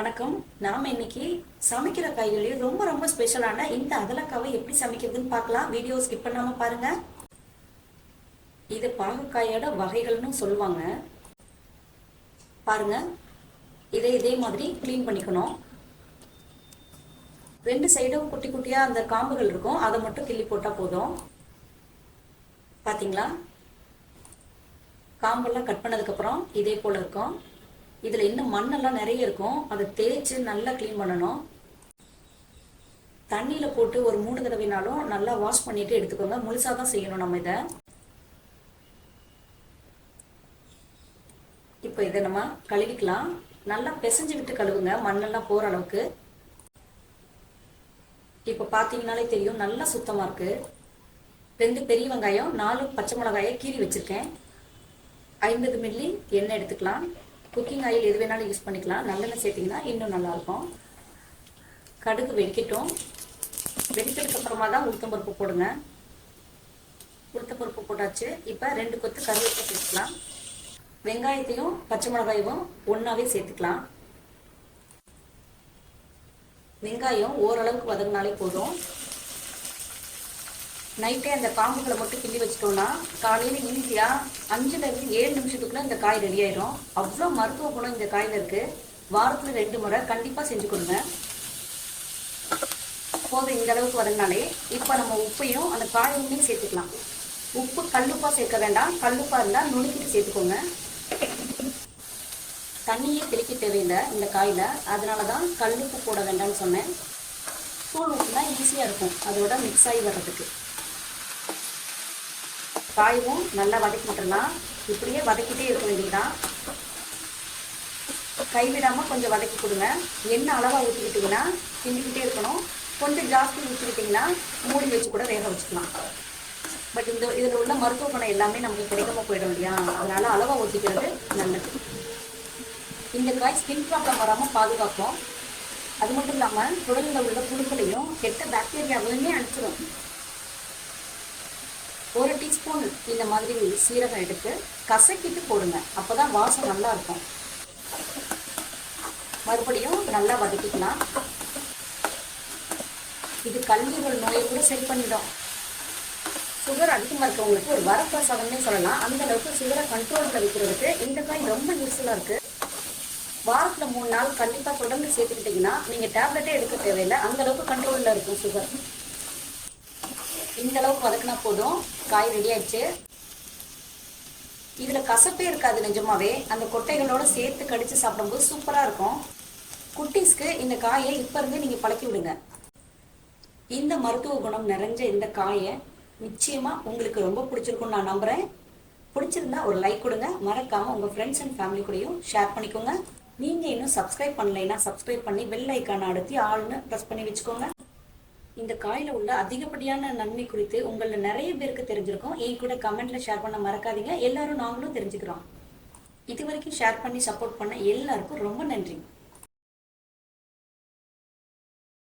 வணக்கம். நாம இன்னைக்கு சமைக்கிற காய்கறிலேயே ரொம்ப ரொம்ப ஸ்பெஷலான இந்த அதலக்காவை எப்படி சமைக்கிறதுன்னு பார்க்கலாம். வீடியோ ஸ்கிப் பண்ணாம பாருங்க. இது பாகக்காயோட வகைகள்னு சொல்லுவாங்க. பாருங்க. இதை இதே மாதிரி க்ளீன் பண்ணிக்கணும். ரெண்டு சைடும் குட்டி குட்டியா அந்த காம்புகள் இருக்கும். அதை மட்டும் கிள்ளி போட்டா போதும். பாத்தீங்களா? காம்பெல்லாம் கட் பண்ணதுக்கப்புறம் இதே போல இருக்கும். இதில் இன்னும் மண்ணெல்லாம் நிறைய இருக்கும். அதை தேய்ச்சி நல்லா க்ளீன் பண்ணணும். தண்ணியில் போட்டு ஒரு மூணு தடவைனாலும் நல்லா வாஷ் பண்ணிட்டு எடுத்துக்கோங்க. முழுசாக தான் செய்யணும் நம்ம இதை. இப்போ இதை நம்ம கழுவிக்கலாம். நல்லா பிசைஞ்சு விட்டு கழுவுங்க. மண்ணெல்லாம் போகிற அளவுக்கு. இப்போ பார்த்தீங்கனாலே தெரியும். நல்லா சுத்தமாக இருக்குது ரெண்டு பெரிய வெங்காயம் நாலு பச்சை மிளகாயை கீறி வச்சுருக்கேன். ஐம்பது மில்லி எண்ணெய் எடுத்துக்கலாம். குக்கிங் ஆயில் எது வேணாலும் யூஸ் பண்ணிக்கலாம். நல்லெண்ணெய் சேர்த்திங்கன்னா இன்னும் நல்லாயிருக்கும். கடுகு வெடிக்கட்டும். வெடிக்கிறதுக்கு அப்புறமா தான் உளுத்தம்பருப்பு போடுங்க. உளுத்தம்பருப்பு போட்டாச்சு. இப்போ ரெண்டு கொத்து கருவேப்பிலை சேர்த்துக்கலாம். வெங்காயத்தையும் பச்சை மிளகாயும் ஒன்றாவே சேர்த்துக்கலாம். வெங்காயம் ஓரளவுக்கு வதங்கினாலே போதும். நைட்டே அந்த காம்புகளை மட்டும் கிள்ளி வச்சிட்டோம்னா காலையில் ஈஸியாக அஞ்சுலேருந்து ஏழு நிமிஷத்துக்குள்ளே இந்த காய் ரெடி அவ்வளோ மருத்துவ குணம் இந்த காயில் இருக்குது வாரத்தில் ரெண்டு முறை கண்டிப்பாக செஞ்சு கொடுங்க. போதும் இந்த அளவுக்கு வதங்கினாலே இப்போ நம்ம உப்பையும் அந்த காயுமே சேர்த்துக்கலாம். உப்பு கல்லுப்பாக சேர்க்க வேண்டாம். கல்லுப்பாக இருந்தால் நுணுக்கிட்டு சேர்த்துக்கோங்க. தண்ணியே தெளிக்க தேவையில்லை இந்த காயில். அதனால தான் கல்லுப்பு போட வேண்டாம்னு சொன்னேன். தூள் உப்புனா ஈஸியாக இருக்கும். அதோட மிக்ஸ் ஆகி வர்றதுக்கு. காயும் நல்லா வதக்கி விட்டுறலாம். இப்படியே வதக்கிட்டே இருக்க வேண்டியதுதான். கைவிடாமல் கொஞ்சம் வதக்கி கொடுங்க. எண்ணெய் அளவாக ஊற்றிக்கிட்டிங்கன்னா கிண்டிக்கிட்டே இருக்கணும். கொஞ்சம் ஜாஸ்தி ஊற்றிக்கிட்டிங்கன்னா மூடி வச்சு கூட வேக வச்சுக்கலாம். பட் இந்த இதில் உள்ள மருத்துவ குணம் எல்லாமே நமக்கு கிடைக்காம போயிடும் இல்லையா? அதனால அளவாக ஊற்றிக்கிறது நல்லது. இந்த காய் ஸ்கின் ப்ராப்ளம் வராமல் பாதுகாக்கும். அது மட்டும் இல்லாமல் குடலில் உள்ள புழுக்களையும் கெட்ட பாக்டீரியாவையுமே அனுப்பிச்சிடும் ஒரு டீஸ்பூன் இந்த மாதிரி சீரகம் எடுத்து கசக்கிட்டு போடுங்க. அப்போதான் வாசம் நல்லா இருக்கும். மறுபடியும் நல்லா வதக்கிக்கலாம். இது கல்லீரல் நோயை கூட சரி பண்ணிடும். சுகர் அதிகமாக இருக்கவங்களுக்கு ஒரு வரப்பிரசாதம்னே சொல்லலாம். அந்த அளவுக்கு சுகரை கண்ட்ரோலில் வைக்கிறதுக்கு இந்த காய் ரொம்ப யூஸ்ஃபுல்லாக இருக்கு. வாரத்தில் மூணு நாள் கண்டிப்பாக தொடர்ந்து சேர்த்துக்கிட்டிங்கன்னா நீங்கள் டேப்லெட்டே எடுக்க தேவையில்லை. அந்த அளவுக்கு கண்ட்ரோலில் இருக்கும் சுகர் இந்த அளவுக்கு வதக்கினா போதும். காய் ரெடி ஆயிடுச்சு. இதில் கசப்பே இருக்காது நிஜமாவே. அந்த கொட்டைகளோட சேர்த்து கடிச்சு சாப்பிடும்போது சூப்பராக இருக்கும். குட்டீஸ்க்கு இந்த காயை இப்போ இருந்து நீங்கள் பழக்கி விடுங்க. இந்த மருத்துவ குணம் நிறைஞ்ச இந்த காயை நிச்சயமா உங்களுக்கு ரொம்ப பிடிச்சிருக்கும்னு நான் நம்புறேன். பிடிச்சிருந்தா ஒரு லைக் கொடுங்க. மறக்காம உங்க ஃப்ரெண்ட்ஸ் அண்ட் ஃபேமிலி கூடயும் ஷேர் பண்ணிக்கோங்க. நீங்க இன்னும் சப்ஸ்கிரைப் பண்ணலைன்னா சப்ஸ்கிரைப் பண்ணி பெல் ஐக்கான அடுத்து ஆள்னு ப்ரெஸ் பண்ணி வச்சுக்கோங்க. இந்த காயில உள்ள அதிகப்படியான நன்மை குறித்து உங்கள நிறைய பேருக்கு தெரிஞ்சிருக்கும். என் கூட கமெண்ட்ல ஷேர் பண்ண மறக்காதீங்க. எல்லாரும் நாங்களும் தெரிஞ்சுக்கிறோம். இது வரைக்கும் ஷேர் பண்ணி சப்போர்ட் பண்ண எல்லாருக்கும் ரொம்ப நன்றி.